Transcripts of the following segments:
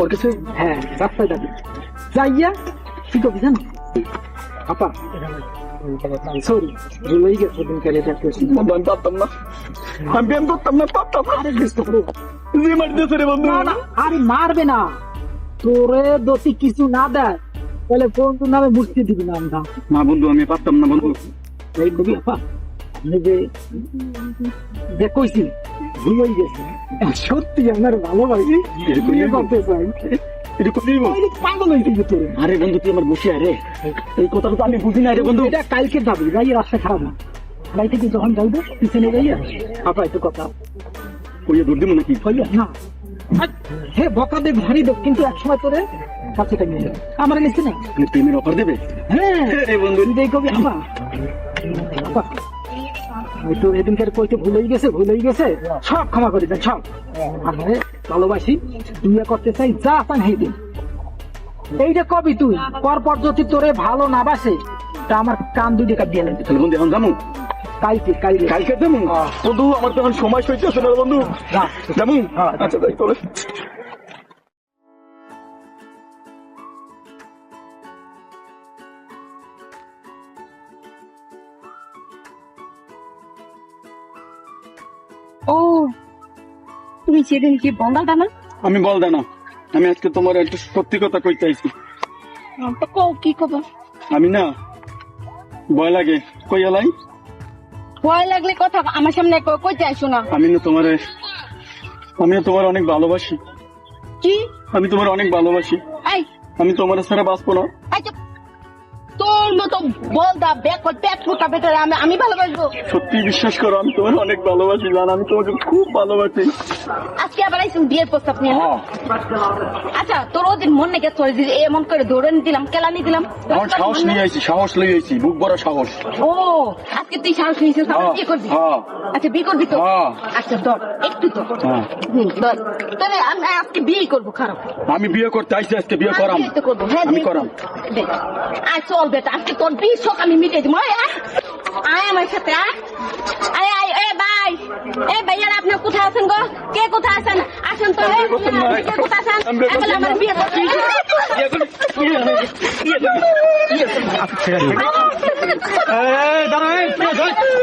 ওর কাছে হ্যাঁ রাস্তায় যাবি যাইয়া কি করবি জানো? আপা সরি ভুল গেছে দিনকার এটা করছি বন্ধু আমি পারতাম না। আমি ব্যায়াম করতাম না পারতাম না। আরে ব্যস্ত করো জি মারতেছে রে বন্ধু। না না আরে মারবে না। তোরে দোষী কিছু না দেয় তাহলে বন্ধু নামে মুক্তি দিবি না আমরা। না বন্ধু আমি পারতাম না বন্ধু। এই কবি আপা যে যে কইছি ভুল হয়ে গেছে সত্যি আমার ভালোবাসি। বিয়ে করতে চাই? আরে পাগল হয়ে গেছে তোরে আরে বন্ধু তুই আমার বসে আরে। এই কথাটা তো আমি বুঝি না রে বন্ধু। এটা কালকে যাবি রাস্তা খারাপ না। গাড়ি থেকে যখন যাইবে পিছনে যাইয়া আপা একটু কথা। দিব নাকি না। হে বকা দে ভারী দোক কিন্তু একসময় তোরে কাছে টাইম নিয়ে যাবে। আমার নিচ্ছে না মানে প্রেমের অফার দেবে? হ্যাঁ। রে বন্ধু। আপা। আপা। তো এদিনকার কইতে ভুল হয়ে গেছে ভুল হয়ে গেছে। সব ক্ষমা করে দেন সব। ভালোবাসি বিয়ে করতে চাই যা চান হেই দিন। এইটা কবি তুই পর পর যদি তোরে ভালো না বাসে তা আমার কান দুই টাকা দিয়ে তাহলে বন্ধু এখন যাব কালকে কালকে। কালকে যাব বন্ধু আমার তো এখন সময় সইতেছে না বন্ধু। যা। যাব হ্যাঁ। আচ্ছা তাই চলে ও তুমি সেদিন কি না আমি বল না আমি আজকে তোমার একটু সত্যি কথা কইতে আইছি। কও কি খবর? আমি না ভয় লাগে। কই এলাই? ভয় লাগলে কথা আমার সামনে ক- কইতে আইসো না। আমি না তোমারে আমি তোমার অনেক ভালোবাসি। কি? আমি তোমার অনেক ভালোবাসি। আই আমি তোমার ছাড়া বাঁচবো না। বলদা পেট ফুটা আমি আমি ভালোবাসবো। সত্যি বিশ্বাস করো আমি তোমার অনেক ভালোবাসি জান আমি তোমাকে খুব ভালোবাসি। আজকে আবার আইসুন বিয়ের প্রস্তাব নিয়ে হ্যাঁ। আচ্ছা তোর ওদিন মন তোর এমন করে দৌড়ে দিলাম কেলানি দিলাম। সাহস নিয়ে আইছি সাহস আইছি বুক ভরা সাহস। ও আজকে তুই সাহস নিয়েছিস আমার হ্যাঁ, বিয়ে করবি? হ্যাঁ। আচ্ছা বিয়ে করবি তো। আচ্ছা ধর একটু তো। ধর। তবে আমি আজকে বিয়ে করব খারাপ। আমি বিয়ে করতে আইছি আজকে বিয়ে করাম। আমি তো করাম। আয় চল বেটা আজকে তোর বিশ শোক আমি মিটে দিব আয়, আমার সাথে আয় আয় এ ভাই এ ভাইয়ার আপনি কোথায় আছেন গো কে কোথায় আছেন আসেন তো কে কোথায় আছেন এখন আমার বিয়ে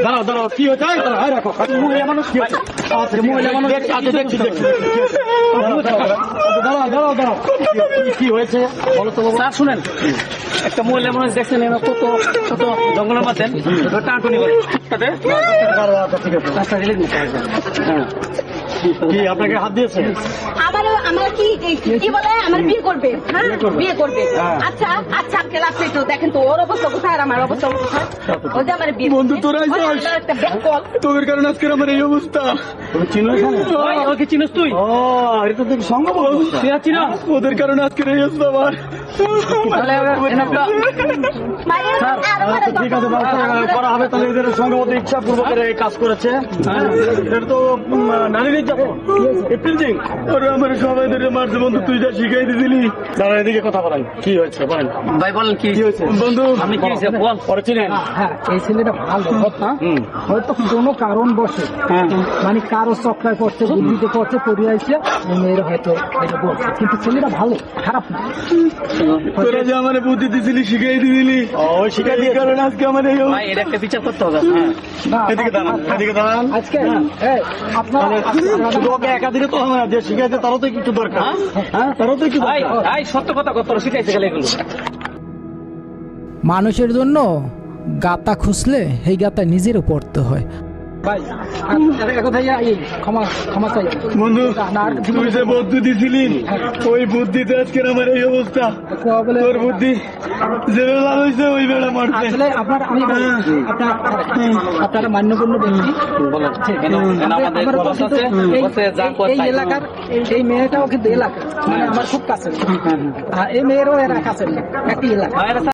দাঁড়াও দাঁড়াও কি হচ্ছে দাঁড়াও রাখো মানুষ কি হচ্ছে আচ্ছা মহিলা মানুষ আচ্ছা দেখছি দেখছি দাঁড়াও দাঁড়াও দাঁড়াও কি হয়েছে? বলো তো স্যার শুনেন। একটা মহিলা মানুষ দেখছেন কত কত জঙ্গলের মধ্যে। টানটুনি করে তাতে রাস্তা দিলে হ্যাঁ। কি আপনাকে হাত দিয়েছে? আমার আমার কি কি- কি বলে? আমার বিয়ে করবে। হ্যাঁ বিয়ে করবে। আচ্ছা আচ্ছা আজকে রাত্রে তো দেখেন তো ওর অবস্থা কোথায় আর আমার অবস্থা কোথায় ওই যে আমার বিয়ে বন্ধু, তোরা তোদের কারণে আজকের আমার এই অবস্থা। ওই, ওকে চিনিস তুই? ও এটা তো তুই আর চিনো? ওদের কারণে আজকের এই অবস্থা আমার। আচ্ছা, ঠিক আছে করা হবে তাহলে এদের সঙ্গে ইচ্ছা পূর্বক এই কাজ করেছে। হ্যাঁ, এটা তো উম, নারী এপ্রিল ওরা আমার সবাই ধরে মারছে বন্ধু তুই যা শিখাই দিছিলি। দাঁড়া এদিকে কথা বলেন। কি হয়েছে বলেন? ভাই বলেন কি হয়েছে? বন্ধু আপনি কি হয়েছে? বল। পরে ছিলেন হ্যাঁ এই ছেলেটা ভালো হ্যাঁ হয়তো কোনো কারণ বসে। হ্যাঁ। মানে কারও চক্রায় পড়ছে বুদ্ধিতে পড়ছে পড়ে আসছে এই হয়তো এটা বলছে। কিন্তু ছেলেটা ভালো খারাপ না। তোরা যে আমার বুদ্ধি দিছিলি শিখাই দিছিলি। ও শিখাই দিয়ে কারণে আজকে আমার এই। ভাই একটা বিচার করতে হবে এদিকে দাঁড়ান এদিকে দাঁড়ান। আজকে এই, আপনারা একা দিলে তো হবে না যে শিখাইছে তারও তো একটু দরকার। হ্যাঁ? তারও তো একটু দরকার। সত্য কথা কত শিখাইছে গেলে এগুলো। মানুষের জন্য গাতা খুঁজলে সেই গাতা নিজেরও পড়তে হয়। ভাই এক কথা এই, ক্ষমা ক্ষমা চাই। বন্ধু না, আর জীবনে- তুই যে বুদ্ধি দিছিলি ওই বুদ্ধিতে আজকের আমার এই অবস্থা। তোর বুদ্ধি যে হয়েছে ওই বেলা মারছে আসলে আপনার আমি আপনার আপনারা মান্যগণ্য ব্যক্তি ঠিক আছে। আমাদের আমার বস পরিচিত আছে, এই- বসে যা এই- কথা এই এলাকার এই- মেয়েটাও কিন্তু এলাকা মানে আমার খুব কাছে এই মেয়েরও এরা কাছে একই এলাকা।